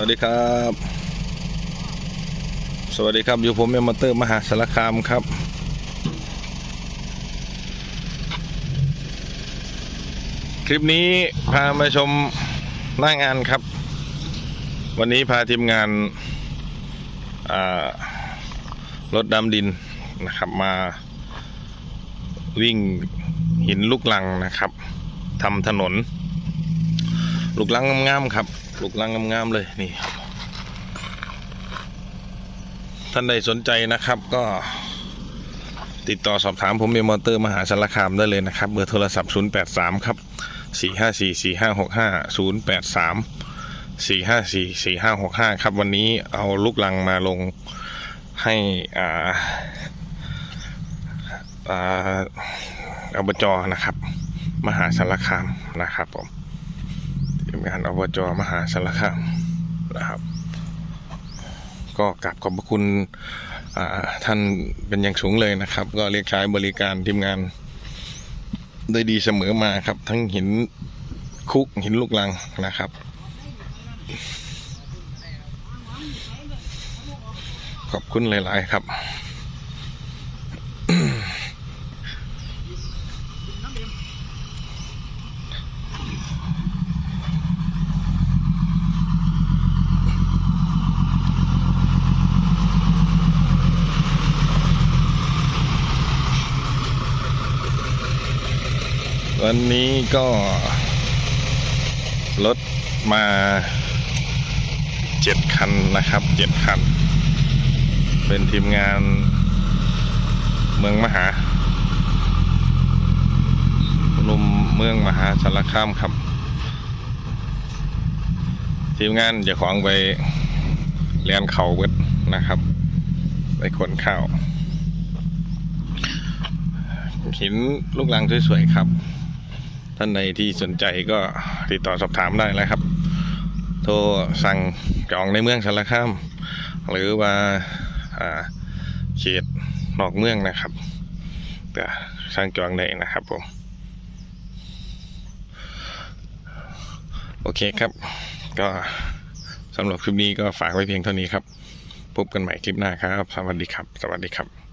วัสดีครับ สวัสดีครับ อยู่ผมเอมอเตอร์มหาสารคามครับ คลิปนี้พามาชมหน้างานครับ วันนี้พาทีมงานรถดำดินนะครับ มาวิ่งหินลูกลังนะครับทำถนน ลูกลังงามๆครับ ลูกลังงามๆเลยนี่ครับ ท่านใดสนใจนะครับก็ติดต่อสอบถามผมเมมอเตอร์มหาสารคามได้เลยนะครับ เบอร์โทรศัพท์ 083 ครับ 454 4565 083 454 4565 ครับ วันนี้เอาลูกลังมาลงให้อ่าอ่าอบจนะครับ มหาสารคามนะครับผมทีม งานอบจมหาสารคามนะครับ ก็กราบขอบพระคุณท่านเป็นอย่างสูงเลยนะครับ ก็เรียกใช้บริการทีมงาน ได้ดีเสมอมาครับ ทั้งหินคุกหินลูกลังนะครับ ขอบคุณหลาย ๆ ครับ วันนี้ก็รถมาเจ็ดคันนะครับเจ็ดคัน เป็นทีมงานเมืองมหาลุมเมืองมหาสารคามครับ ทีมงานจะของไปเรียนเขาเบิดนะครับ ไปขนข้าวหินลูกลังสวยๆครับ ท่านใดที่สนใจก็ติดต่อสอบถามได้แล้วครับ โทรสั่งจองในเมืองสารคาม หรือว่าเขตนอกเมืองนะครับก็สั่งจองได้นะครับผมโอเคครับ ก็สำหรับคลิปนี้ก็ฝากไว้เพียงเท่านี้ครับ พบกันใหม่คลิปหน้าครับ สวัสดีครับ สวัสดีครับ